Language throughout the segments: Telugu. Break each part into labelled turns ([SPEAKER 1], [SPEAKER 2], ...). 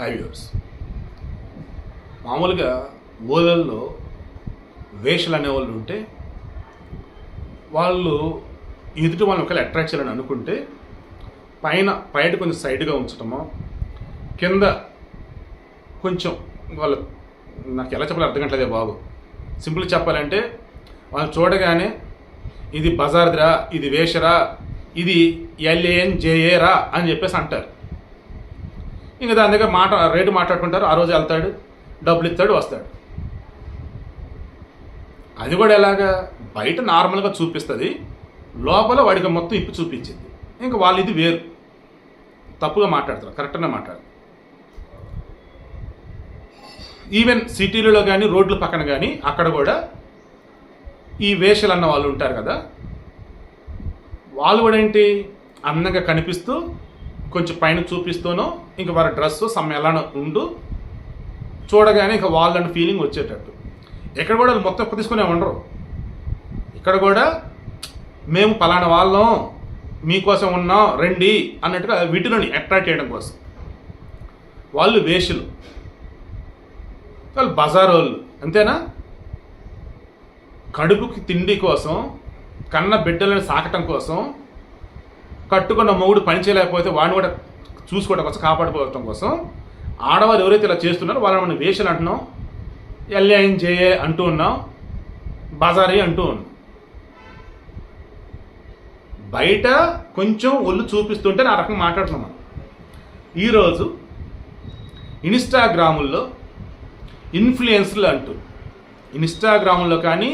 [SPEAKER 1] ఫైవ్ ఇయర్స్ మామూలుగా ఊళ్ళల్లో వేషలు అనేవాళ్ళు ఉంటే వాళ్ళు ఎదుటి వాళ్ళని ఒకవేళ అట్రాక్ట్ చేయాలని అనుకుంటే పైన పైట కొంచెం సైడ్గా ఉంచటమో కింద కొంచెం వాళ్ళ నాకు ఎలా చెప్పాలి అర్థం కావట్లేదే బాబు. సింపుల్ చెప్పాలంటే వాళ్ళు చూడగానే ఇది బజార్దిరా ఇది వేషరా ఇది ఎల్ఏఎన్ జేఏరా అని చెప్పేసి అంటారు. ఇంకా దాని దగ్గర మాట రేటు మాట్లాడుకుంటారు. ఆ రోజు వెళ్తాడు డబ్బులు ఇస్తాడు వస్తాడు. అది కూడా ఎలాగా బయట నార్మల్గా చూపిస్తుంది. లోపల వాడికి మొత్తం ఇప్పు చూపించింది. ఇంకా వాళ్ళు ఇది వేరు. తప్పుగా మాట్లాడతారు కరెక్ట్గా మాట్లాడతారు ఈవెన్ సిటీలలో కానీ రోడ్ల పక్కన కానీ అక్కడ కూడా ఈ వేషలు అన్న వాళ్ళు ఉంటారు కదా. వాళ్ళు కూడా ఏంటి? అందంగా కనిపిస్తూ కొంచెం పైన చూపిస్తూనో ఇంక వారి డ్రెస్ సమ్ ఎలా ఉండు. చూడగానే ఇక వాళ్ళని ఫీలింగ్ వచ్చేటట్టు. ఎక్కడ కూడా వాళ్ళు మొత్తం తీసుకునే ఉండరు. ఇక్కడ కూడా మేము పలానా వాళ్ళం మీకోసం ఉన్నాం రండి అన్నట్టుగా వీటిలోని అట్రాక్ట్ చేయడం కోసం. వాళ్ళు వేషులు. వాళ్ళు బజార్ వాళ్ళు అంతేనా? కడుపుకి తిండి కోసం కన్న బిడ్డలను సాకటం కోసం కట్టుకున్న మొగుడు పని చేయలేకపోతే వాడిని కూడా చూసుకోవడం కోసం కాపాడుకోవడం కోసం ఆడవారు ఎవరైతే ఇలా చేస్తున్నారో వాళ్ళని మనం వేషలు అంటున్నాం ఎల్ఏఎన్ జేఏ అంటూ ఉన్నాం బజారీ అంటూ ఉన్నాం. బయట కొంచెం ఒళ్ళు చూపిస్తుంటే నా రకంగా మాట్లాడుతున్నాం మనం. ఈరోజు ఇన్స్టాగ్రాముల్లో ఇన్ఫ్లుయెన్స్లు అంటూ ఇన్స్టాగ్రామ్లో కానీ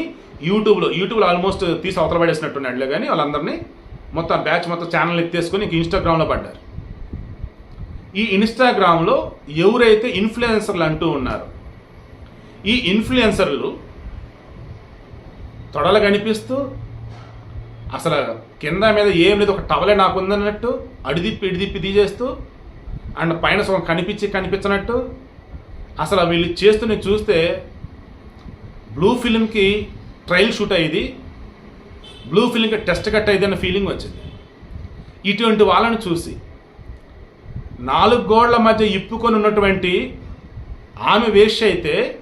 [SPEAKER 1] యూట్యూబ్లో యూట్యూబ్లో ఆల్మోస్ట్ తీసి అవతల పడేసినట్టున్నాడులే కానీ వాళ్ళందరినీ మొత్తం బ్యాచ్ మొత్తం ఛానల్ ఎత్తేసుకొని ఇంక ఇన్స్టాగ్రామ్లో పడ్డారు. ఈ ఇన్స్టాగ్రామ్లో ఎవరైతే ఇన్ఫ్లుయెన్సర్లు అంటూ ఉన్నారు ఈ ఇన్ఫ్లుయెన్సర్లు తొడలు కనిపిస్తూ అసలు కింద మీద ఏం లేదు ఒక టవలే నాకు ఉందన్నట్టు అడిదిప్పి ఇడిదిప్పి తీసేస్తూ అండ్ పైన సగం కనిపించి కనిపించినట్టు అసలు వీళ్ళు చేస్తున్న చూస్తే బ్లూ ఫిలింకి ట్రయల్ షూట్ అయ్యేది బ్లూ ఫిలింకి టెస్ట్ కట్ అయ్యేది అన్న ఫీలింగ్ వచ్చింది. ఇటువంటి వాళ్ళని చూసి నాలుగు గోళ్ళ మధ్య ఇప్పుకొని ఉన్నటువంటి ఆమె వేష్య అయితే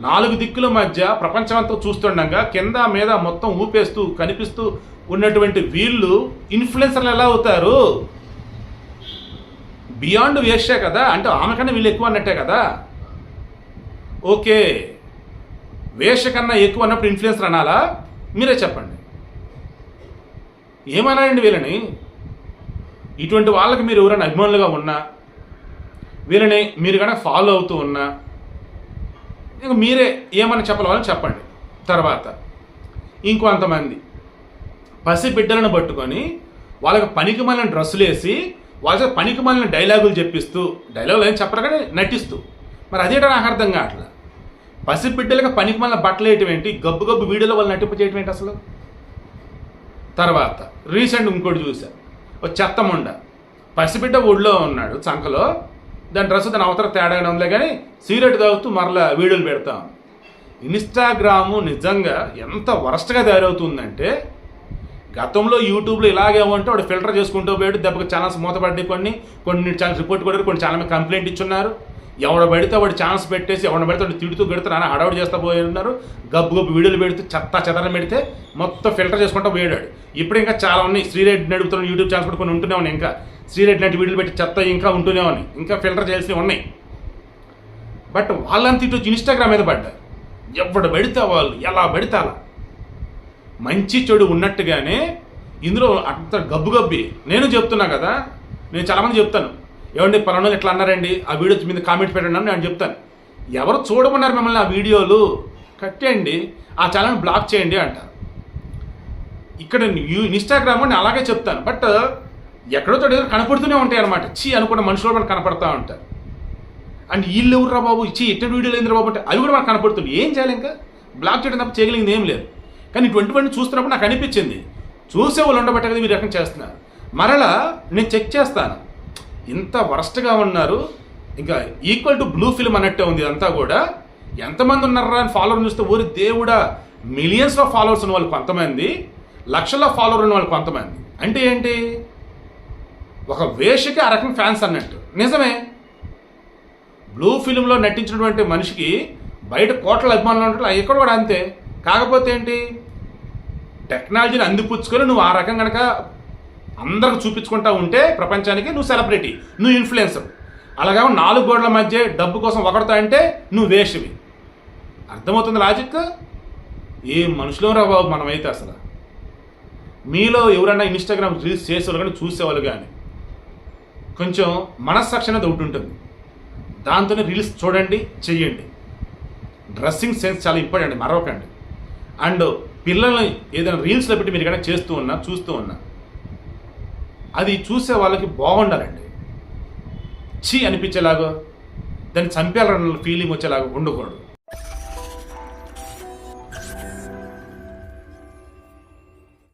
[SPEAKER 1] నాలుగు దిక్కుల మధ్య ప్రపంచమంతా చూస్తుండగా కింద మీద మొత్తం ఊపేస్తూ కనిపిస్తూ ఉన్నటువంటి వీళ్ళు ఇన్ఫ్లుయెన్సర్లు ఎలా అవుతారు? బియాండ్ వేష్య కదా? అంటే ఆమె కన్నా వీళ్ళు ఎక్కువ అన్నట్టే కదా? ఓకే. వేష కన్నా ఎక్కువ అన్నప్పుడు ఇన్ఫ్లుయెన్సర్ అనాలా? మీరే చెప్పండి. ఏమనాలండి వీళ్ళని? ఇటువంటి వాళ్ళకి మీరు ఎవరైనా అభిమానులుగా ఉన్నా వీళ్ళని మీరు కనుక ఫాలో అవుతూ ఉన్నా ఇంక మీరే ఏమని చెప్పాలని చెప్పండి. తర్వాత ఇంకొంతమంది పసి బిడ్డలను పట్టుకొని వాళ్ళకి పనికి మాలిన డ్రెస్సులు వేసి వాళ్ళ పనికి మాలిన డైలాగులు చెప్పిస్తూ డైలాగులు ఏం చెప్పరు కానీ నటిస్తూ. మరి అదేటో నాకు అర్థం కావట్లా పసి బిడ్డలకు పనికి మాలిన బట్టలు వేయటం ఏంటి? గబ్బు గబ్బు వీడియోలో వాళ్ళు నటింప చేయటం ఏంటి అసలు? తర్వాత రీసెంట్ ఇంకోటి చూశాను ఒక చెత్త ముండ. పసిబిడ్డ ఊళ్ళో ఉన్నాడు చంకలో దాని డ్రెస్ దాని అవతల తేడాగానే ఉందిలే కానీ సిగరెట్ తాగుతూ మరలా వీడియోలు పెడతాం ఇన్స్టాగ్రాము నిజంగా ఎంత వరస్ట్గా తయారవుతుందంటే గతంలో యూట్యూబ్లో ఇలాగే ఉంటే వాడు ఫిల్టర్ చేసుకుంటూ పోయాడు దెబ్బకి ఛానల్స్ మూతపడ్డాయి కొన్ని కొన్ని ఛానల్స్ రిపోర్ట్ కొట్టారు కొన్ని ఛానల్ మీద కంప్లైంట్ ఇచ్చున్నారు. ఎవడ పెడితే వాడు ఛాన్స్ పెట్టేసి ఎవడ పెడితే వాడు తిడుతూ పెడుతూ నాన్న హడావుడి చేస్తా పోయి ఉన్నారు. గబ్బు గబ్బు వీడియోలు పెడుతూ చెత్త చెదరం పెడితే మొత్తం ఫిల్టర్ చేసుకుంటా పోయాడు ఇప్పుడు ఇంకా చాలా ఉన్నాయి. శ్రీరెడ్డి నడుపుతున్న యూట్యూబ్ ఛాన్స్ పెట్టుకుని ఉంటూనే ఉన్నాయి ఇంకా. శ్రీరెడ్డి లాంటి వీడియోలు పెట్టి చెత్త ఇంకా ఉంటూనే ఉన్నాయి. ఇంకా ఫిల్టర్ చేయాల్సినవి ఉన్నాయి. బట్ వాళ్ళంతా ఇటు ఇన్స్టాగ్రామ్ మీద పడ్డారు ఎవడు పెడితే వాళ్ళు ఎలా పెడితే అలా. మంచి చెడు ఉన్నట్టుగానే ఇందులో అంత గబ్బు గబ్బి. నేను చెప్తున్నా కదా నేను చాలామంది చెప్తాను. ఏమండి పలానా ఇట్లా అన్నారండి? ఆ వీడియో మీద కామెంట్ పెట్టండి అని నేను చెప్తాను. ఎవరు చూడమన్నారు మిమ్మల్ని ఆ వీడియోలు? కట్టేయండి. ఆ ఛానల్ బ్లాక్ చేయండి అంటారు ఇక్కడ ఇన్స్టాగ్రామ్ నేను అలాగే చెప్తాను. బట్ ఎక్కడో చోట కనపడుతూనే ఉంటాయి అనమాట చీ అనుకున్న మనుషులు మనకు కనపడతా ఉంటారు. అండ్ వీళ్ళు ఎవరురా బాబు? ఇచ్చి ఎట్టి వీడియోలు ఏంద్రా బాబు అంటే అవి కూడా మనకు కనపడుతుంది ఏం చేయాలి ఇంకా? బ్లాక్ చేయడం తప్ప చేయగలిగింది ఏం లేదు. కానీ ఇటువంటివన్నీ చూస్తున్నప్పుడు నాకు అనిపించింది. చూసే వాళ్ళు ఉండబట్టే కదా మీరు రకం చేస్తున్నారు. మరలా నేను చెక్ చేస్తాను. ఇంత వరస్ట్గా ఉన్నారు. ఇంకా ఈక్వల్ టు బ్లూ ఫిల్మ్ అన్నట్టే ఉంది ఇదంతా కూడా. ఎంతమంది ఉన్నారా అని ఫాలోవర్ చూస్తే ఊరి దేవుడా మిలియన్స్లో ఫాలోవర్స్ ఉన్న వాళ్ళు కొంతమంది లక్షల్లో ఫాలోవర్ ఉన్న వాళ్ళు కొంతమంది. అంటే ఏంటి? ఒక వేషకి ఆ రకం ఫ్యాన్స్ అన్నట్టు. నిజమే. బ్లూ ఫిలింలో నటించినటువంటి మనిషికి బయట కోట్ల అభిమానులు ఉంటారు ఇక్కడ కూడా అంతే. కాకపోతే ఏంటి? టెక్నాలజీని అందిపుచ్చుకొని నువ్వు ఆ రకం కనుక అందరికి చూపించుకుంటా ఉంటే ప్రపంచానికి నువ్వు సెలబ్రిటీ నువ్వు ఇన్ఫ్లుయెన్సర్. అలాగే నాలుగు గోడల మధ్య డబ్బు కోసం ఒకడతా అంటే నువ్వు వేషవి. అర్థమవుతుంది లాజిక్? ఏ మనుషులు రా బాబు మనమైతే అసలు? మీలో ఎవరైనా ఇన్స్టాగ్రామ్ రీల్స్ చేసేవాళ్ళు కానీ చూసేవాళ్ళు కానీ కొంచెం మనస్సాక్షి అనేది ఒకటి ఉంటుంది. దాంతోనే రీల్స్ చూడండి చెయ్యండి. డ్రెస్సింగ్ సెన్స్ చాలా ఇంపార్టెంట్ మరొకండి. అండ్ పిల్లల్ని ఏదైనా రీల్స్లో పెట్టి మీరు కనుక చేస్తూ ఉన్నా చూస్తూ ఉన్నా అది చూసే వాళ్ళకి బాగుండాలండి. చీ అనిపించేలాగా దాన్ని చంపేయాలన్న ఫీలింగ్ వచ్చేలాగా ఉండకూడదు.